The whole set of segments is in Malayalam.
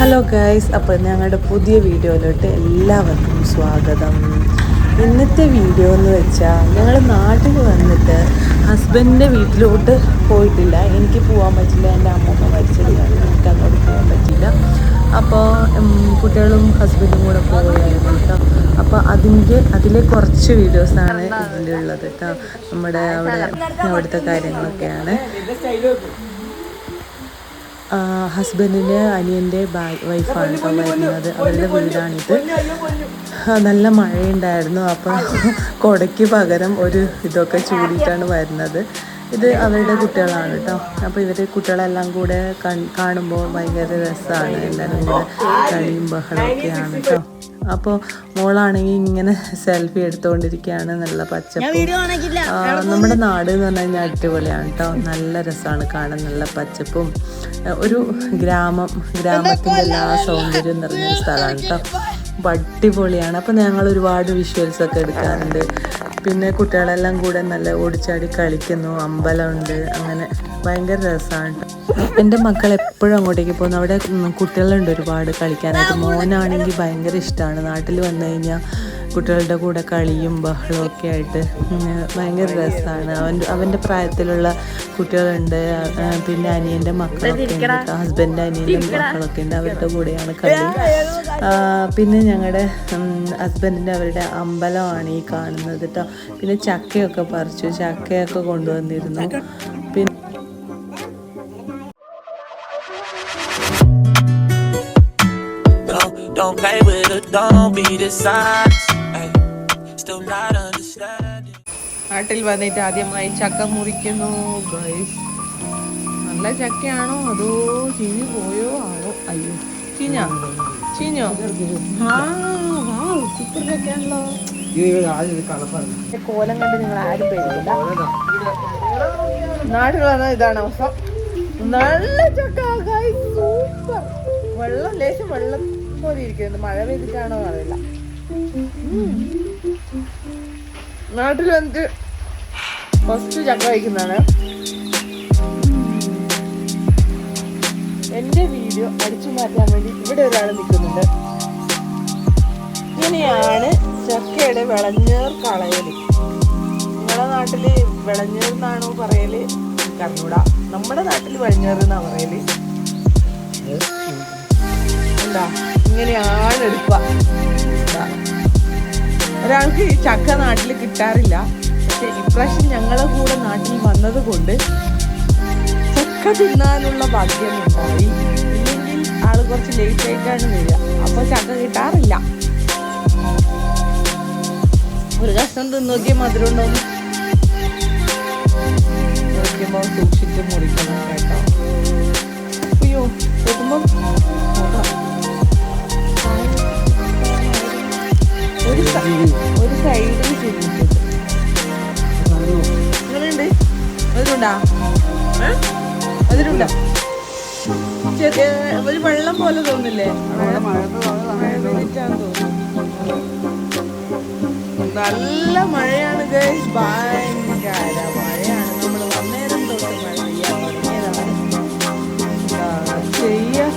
ഹലോ ഗൈസ് അപ്പോൾ ഞങ്ങളുടെ പുതിയ വീഡിയോയിലോട്ട് എല്ലാവർക്കും സ്വാഗതം. ഇന്നത്തെ വീഡിയോ എന്ന് വെച്ചാൽ ഞങ്ങൾ നാട്ടിൽ വന്നിട്ട് ഹസ്ബൻഡിന്റെ വീട്ടിലോട്ട് പോയിട്ടില്ല. എനിക്ക് പോകാൻ പറ്റില്ല എന്റെ അമ്മമ്മ മരിച്ചത് എനിക്ക് അങ്ങോട്ട് പോകാൻ പറ്റില്ല. അപ്പോൾ കുട്ടികളും ഹസ്ബൻഡും കൂടെ പോവുകയായിരുന്നു കേട്ടോ. അപ്പോൾ അതിന്റെ അതിലെ കുറച്ച് വീഡിയോസാണ് ഉള്ളത് കേട്ടോ. നമ്മുടെ അവിടെ അവിടുത്തെ കാര്യങ്ങളൊക്കെയാണ്. ഹസ്ബൻഡിന്റെ അനിയന്റെ വൈഫാണ് ഇപ്പോൾ വരുന്നത്. അവരുടെ വീടാണിത്. നല്ല മഴയുണ്ടായിരുന്നു. അപ്പോൾ കുടയ്ക്ക് പകരം ഒരു ഇതൊക്കെ ചൂടിയിട്ടാണ് വരുന്നത്. ഇത് അവരുടെ കുട്ടികളാണ് കേട്ടോ. അപ്പോൾ ഇവർ കുട്ടികളെല്ലാം കൂടെ കാണുമ്പോൾ ഭയങ്കര രസമാണ് എല്ലാവരും കൂടെ കളിയും ബഹളമൊക്കെയാണ് കേട്ടോ. അപ്പോൾ മോളാണെങ്കിൽ ഇങ്ങനെ സെൽഫി എടുത്തുകൊണ്ടിരിക്കുകയാണ് നല്ല പച്ചപ്പും. നമ്മുടെ നാട് എന്ന് പറഞ്ഞു കഴിഞ്ഞാൽ അടിപൊളിയാണ് കേട്ടോ നല്ല രസമാണ് കാണാൻ നല്ല പച്ചപ്പും. ഒരു ഗ്രാമം ഗ്രാമത്തിന്റെ എല്ലാ സൗന്ദര്യവും നിറഞ്ഞ സ്ഥലമാണ് കേട്ടോ അപ്പോൾ അടിപൊളിയാണ്. അപ്പോൾ ഞങ്ങൾ ഒരുപാട് വിഷ്വൽസ് ഒക്കെ എടുക്കാറുണ്ട്. പിന്നെ കുട്ടികളെല്ലാം കൂടെ നല്ല ഓടിച്ചാടി കളിക്കുന്നു അമ്പലമുണ്ട് അങ്ങനെ ഭയങ്കര രസമാണ് എന്റെ മക്കൾ എപ്പോഴും അങ്ങോട്ടേക്ക് പോകുന്നു. അവിടെ കുട്ടികളുണ്ട് ഒരുപാട് കളിക്കാനായിട്ട്. മോനാണെങ്കിൽ ഭയങ്കര ഇഷ്ടമാണ്. നാട്ടിൽ വന്നു കഴിഞ്ഞാൽ കുട്ടികളുടെ കൂടെ കളിയും ബഹളവും ഒക്കെ ആയിട്ട് ഭയങ്കര രസമാണ് അവൻ അവന്റെ പ്രായത്തിലുള്ള കുട്ടികളുണ്ട്. പിന്നെ അനിയന്റെ മക്കളൊക്കെ ഉണ്ട് ഹസ്ബൻഡ് അനിയന്റെ മക്കളൊക്കെ ഉണ്ട്. അവരുടെ കൂടെയാണ് കളി. പിന്നെ ഞങ്ങളുടെ ഹസ്ബൻഡിന്റെ അവരുടെ അമ്പലമാണ് ഈ കാണുന്നത് കേട്ടോ. പിന്നെ ചക്കയൊക്കെ പറിച്ചു. ചക്കയൊക്കെ കൊണ്ടുവന്നിരുന്നു. പിന്നെ Don't, play with it, don't be dishonest. നാട്ടിൽ വന്നിട്ട് ആദ്യമായി ചക്ക മുറിക്കുന്നു. ഗൈസ് നല്ല ചക്കയാണോ? അതോ ചീഞ്ഞു പോയോ? ആണോ അയ്യോ ചീഞ്ഞോ? ചീഞ്ഞോ? സൂപ്പർ ചക്കയാണല്ലോ. കോലം കണ്ട് നിങ്ങൾ ആരും പേടിക്കണ്ട. നാട്ടിൽ വന്ന ഇതാണ് അവസ്ഥ. നല്ല ചക്ക സൂപ്പർ വെള്ളം ലേശം വെള്ളം പോലെ ഇരിക്കുന്നത് മഴ പെയ്തിട്ടാണോ അറിയില്ല. നാട്ടിൽ വന്നിട്ട് ഫസ്റ്റ് ചക്ക കഴിക്കുന്നതാണ്. എന്റെ വീഡിയോ അടിച്ചു മാറ്റാൻ വേണ്ടി ഇവിടെ ഒരാൾ നിൽക്കുന്നുണ്ട്. ഇങ്ങനെയാണ് ചക്കയുടെ വിളഞ്ഞേർ കളയൽ നിങ്ങളുടെ നാട്ടിൽ വിളഞ്ഞേർ എന്നാണോ പറയൽ? കണ്ണൂട നമ്മുടെ നാട്ടിൽ വിളഞ്ഞേർ എന്നാ പറയൽ? എന്താ? ഇങ്ങനെയാണ് എടുക്കുക. എന്താ ഒരാൾക്ക് ഈ ചക്ക നാട്ടിൽ കിട്ടാറില്ല. പക്ഷെ ഇപ്രാവശ്യം ഞങ്ങളെ കൂടെ നാട്ടിൽ വന്നത് കൊണ്ട് ചക്ക തിന്നാനുള്ള ഭാഗ്യം ഉണ്ടായി ഇല്ലെങ്കിൽ ആൾ കുറച്ച് ലേറ്റ് ആയിട്ടാണ് വരിക. അപ്പോൾ ചക്ക കിട്ടാറില്ല. ഒരു കഷ്ണം തിന്നോക്കിയ മധുരം ഉണ്ടോന്ന് മുറിക്കുമ്പോൾ സൂക്ഷിച്ച് മുറിക്കണം കേട്ടോ. അയ്യോ വെക്കുമ്പോൾ അതിലുണ്ടാ? അതിലുണ്ടോ? ചെറിയ ഒരു വെള്ളം പോലെ തോന്നില്ലേ? നല്ല മഴയാണ് ഗൈസ് ഭയങ്കര മഴയാണ്. നമ്മൾ വന്നേരം തൊട്ട് മഴ പെയ്യാൻ തുടങ്ങിയതാണ്. ചെയ്യാ?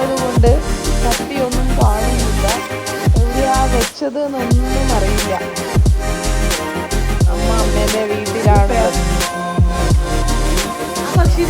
ഇല്ലാത്തത് കൊണ്ട് പാടുന്നില്ല കാണുന്നില്ല എവിടെയാ വെച്ചത് എന്നൊന്നും അറിയില്ല. അമ്മ അമ്മേന്റെ വീട്ടിലാണ്. പക്ഷി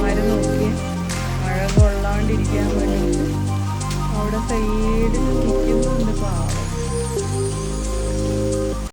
കോഴിക്കുട്ടന്മാരെ നോക്കി. മഴ കൊള്ളാണ്ടിരിക്കാൻ വേണ്ടിയിട്ട് അവിടെ സൈഡിൽ നിൽക്കുന്നുണ്ട് പാവം.